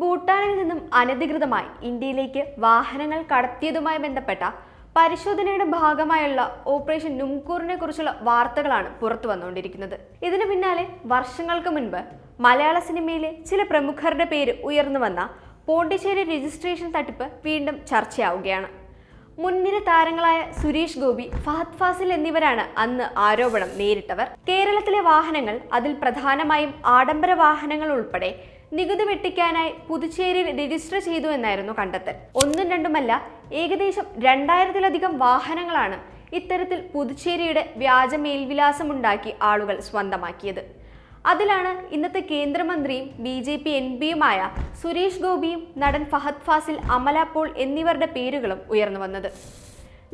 ഭൂട്ടാനിൽ നിന്നും അനധികൃതമായി ഇന്ത്യയിലേക്ക് വാഹനങ്ങൾ കടത്തിയതുമായി ബന്ധപ്പെട്ട പരിശോധനയുടെ ഭാഗമായുള്ള ഓപ്പറേഷൻ നുംകൂറിനെ കുറിച്ചുള്ള വാർത്തകളാണ് പുറത്തു വന്നുകൊണ്ടിരിക്കുന്നത്. ഇതിനു പിന്നാലെ വർഷങ്ങൾക്ക് മുൻപ് മലയാള സിനിമയിലെ ചില പ്രമുഖരുടെ പേര് ഉയർന്നു വന്ന പോണ്ടിച്ചേരി രജിസ്ട്രേഷൻ തട്ടിപ്പ് വീണ്ടും ചർച്ചയാവുകയാണ്. മുൻനിര താരങ്ങളായ സുരേഷ് ഗോപി ഫഹദ് ഫാസിൽ എന്നിവരാണ് അന്ന് ആരോപണം നേരിട്ടവർ. കേരളത്തിലെ വാഹനങ്ങൾ അതിൽ പ്രധാനമായും ആഡംബര വാഹനങ്ങൾ ഉൾപ്പെടെ നികുതി വെട്ടിക്കാനായി പുതുച്ചേരിയിൽ രജിസ്റ്റർ ചെയ്തു എന്നായിരുന്നു കണ്ടെത്തൽ. ഒന്നും രണ്ടുമല്ല ഏകദേശം രണ്ടായിരത്തിലധികം വാഹനങ്ങളാണ് ഇത്തരത്തിൽ പുതുച്ചേരിയുടെ വ്യാജ മേൽവിലാസമുണ്ടാക്കി ആളുകൾ സ്വന്തമാക്കിയത്. അതിലാണ് ഇന്നത്തെ കേന്ദ്രമന്ത്രിയും ബി ജെ പി എം പിയുമായ സുരേഷ് ഗോപിയും നടൻ ഫഹദ് ഫാസിൽ അമല പോൾ എന്നിവരുടെ പേരുകളും ഉയർന്നു വന്നത്.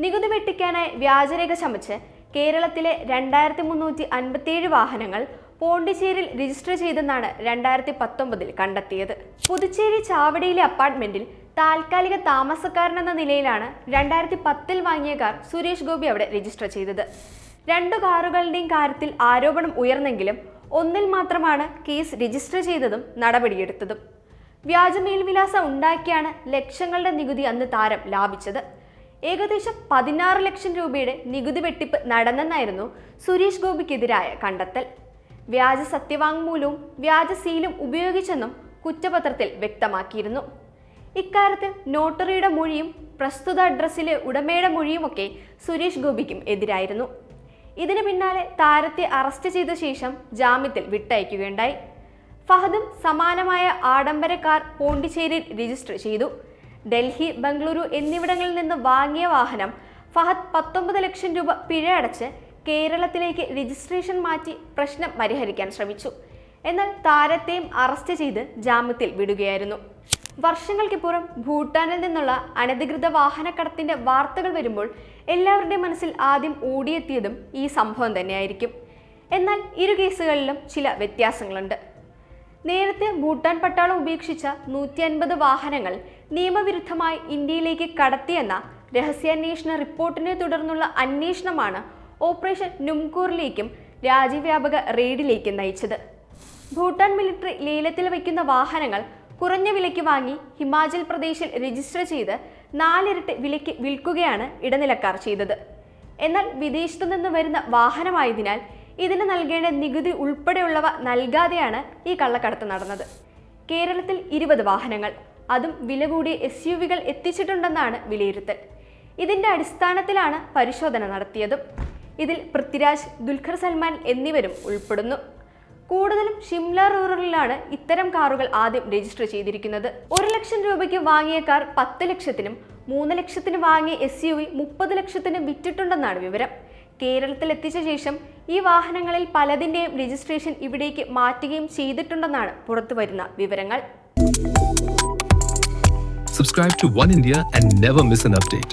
നികുതി വെട്ടിക്കാനായി വ്യാജരേഖ ചമച്ച് കേരളത്തിലെ രണ്ടായിരത്തി മുന്നൂറ്റി അൻപത്തിയേഴ് വാഹനങ്ങൾ പോണ്ടിച്ചേരിൽ രജിസ്റ്റർ ചെയ്തെന്നാണ് രണ്ടായിരത്തി പത്തൊമ്പതിൽ കണ്ടെത്തിയത്. പുതുച്ചേരി ചാവടിയിലെ അപ്പാർട്ട്മെന്റിൽ താൽക്കാലിക താമസക്കാരനെന്ന നിലയിലാണ് രണ്ടായിരത്തി പത്തിൽ വാങ്ങിയ കാർ സുരേഷ് ഗോപി അവിടെ രജിസ്റ്റർ ചെയ്തത്. രണ്ടു കാറുകളുടെയും കാര്യത്തിൽ ആരോപണം ഉയർന്നെങ്കിലും ഒന്നിൽ മാത്രമാണ് കേസ് രജിസ്റ്റർ ചെയ്തതും നടപടിയെടുത്തതും. വ്യാജ മേൽവിലാസം ഉണ്ടാക്കിയാണ് ലക്ഷങ്ങളുടെ നികുതി അന്ന് താരം ലാഭിച്ചത്. ഏകദേശം പതിനാറ് ലക്ഷം രൂപയുടെ നികുതി വെട്ടിപ്പ് നടന്നെന്നായിരുന്നു സുരേഷ് ഗോപിക്കെതിരായ കണ്ടെത്തൽ. വ്യാജ സത്യവാങ്മൂലവും വ്യാജ സീലും ഉപയോഗിച്ചെന്നും കുറ്റപത്രത്തിൽ വ്യക്തമാക്കിയിരുന്നു. ഇക്കാര്യത്തിൽ നോട്ടറിയുടെ മൊഴിയും പ്രസ്തുത അഡ്രസ്സിലെ ഉടമയുടെ മൊഴിയുമൊക്കെ സുരേഷ് ഗോപിക്കും എതിരായിരുന്നു. ഇതിന് പിന്നാലെ താരത്തെ അറസ്റ്റ് ചെയ്ത ശേഷം ജാമ്യത്തിൽ വിട്ടയക്കുകയുണ്ടായി. ഫഹദും സമാനമായ ആഡംബര കാർ പോണ്ടിച്ചേരിയിൽ രജിസ്റ്റർ ചെയ്തു. ഡൽഹി ബംഗളൂരു എന്നിവിടങ്ങളിൽ നിന്ന് വാങ്ങിയ വാഹനം ഫഹദ് പത്തൊമ്പത് ലക്ഷം രൂപ പിഴ അടച്ച് കേരളത്തിലേക്ക് രജിസ്ട്രേഷൻ മാറ്റി പ്രശ്നം പരിഹരിക്കാൻ ശ്രമിച്ചു. എന്നാൽ താരത്തെയും അറസ്റ്റ് ചെയ്ത് ജാമ്യത്തിൽ വിടുകയായിരുന്നു. വർഷങ്ങൾക്കിപ്പുറം ഭൂട്ടാനിൽ നിന്നുള്ള അനധികൃത വാഹനക്കടത്തിന്റെ വാർത്തകൾ വരുമ്പോൾ എല്ലാവരുടെയും മനസ്സിൽ ആദ്യം ഓടിയെത്തിയതും ഈ സംഭവം തന്നെയായിരിക്കും. എന്നാൽ ഇരു കേസുകളിലും ചില വ്യത്യാസങ്ങളുണ്ട്. നേരത്തെ ഭൂട്ടാൻ പട്ടാളം ഉപേക്ഷിച്ച നൂറ്റി അൻപത് വാഹനങ്ങൾ നിയമവിരുദ്ധമായി ഇന്ത്യയിലേക്ക് കടത്തിയെന്ന രഹസ്യാന്വേഷണ റിപ്പോർട്ടിനെ തുടർന്നുള്ള അന്വേഷണമാണ് ഓപ്പറേഷൻ നുംകൂറിലേക്കും രാജ്യവ്യാപക റെയ്ഡിലേക്കും നയിച്ചത്. ഭൂട്ടാൻ മിലിറ്ററി ലേലത്തിൽ വയ്ക്കുന്ന വാഹനങ്ങൾ കുറഞ്ഞ വിലയ്ക്ക് വാങ്ങി ഹിമാചൽ പ്രദേശിൽ രജിസ്റ്റർ ചെയ്ത് നാലിരട്ടി വിലയ്ക്ക് വിൽക്കുകയാണ് ഇടനിലക്കാർ ചെയ്തത്. എന്നാൽ വിദേശത്തു നിന്ന് വരുന്ന വാഹനമായതിനാൽ ഇതിന് നൽകേണ്ട നികുതി ഉൾപ്പെടെയുള്ളവ നൽകാതെയാണ് ഈ കള്ളക്കടത്ത് നടന്നത്. കേരളത്തിൽ ഇരുപത് വാഹനങ്ങൾ അതും വില കൂടിയ എസ് യു വികൾ എത്തിച്ചിട്ടുണ്ടെന്നാണ് വിലയിരുത്തൽ. ഇതിന്റെ അടിസ്ഥാനത്തിലാണ് പരിശോധന നടത്തിയതും. ഇതിൽ പൃഥ്വിരാജ് ദുൽഖർ സൽമാൻ എന്നിവരും ഉൾപ്പെടുന്നു. കൂടുതലും ഷിംല റൂറലിലാണ് ഇത്തരം കാറുകൾ ആദ്യം രജിസ്റ്റർ ചെയ്തിരിക്കുന്നത്. ഒരു ലക്ഷം രൂപയ്ക്ക് വാങ്ങിയ കാർ പത്ത് ലക്ഷത്തിനും മൂന്ന് ലക്ഷത്തിന് വാങ്ങിയ എസ് യു വി മുപ്പത് ലക്ഷത്തിന് വിറ്റിട്ടുണ്ടെന്നാണ് വിവരം. കേരളത്തിൽ എത്തിച്ച ശേഷം ഈ വാഹനങ്ങളിൽ പലതിന്റെയും രജിസ്ട്രേഷൻ ഇവിടേക്ക് മാറ്റുകയും ചെയ്തിട്ടുണ്ടെന്നാണ് പുറത്തുവരുന്ന വിവരങ്ങൾ. Subscribe to One India and never miss an update.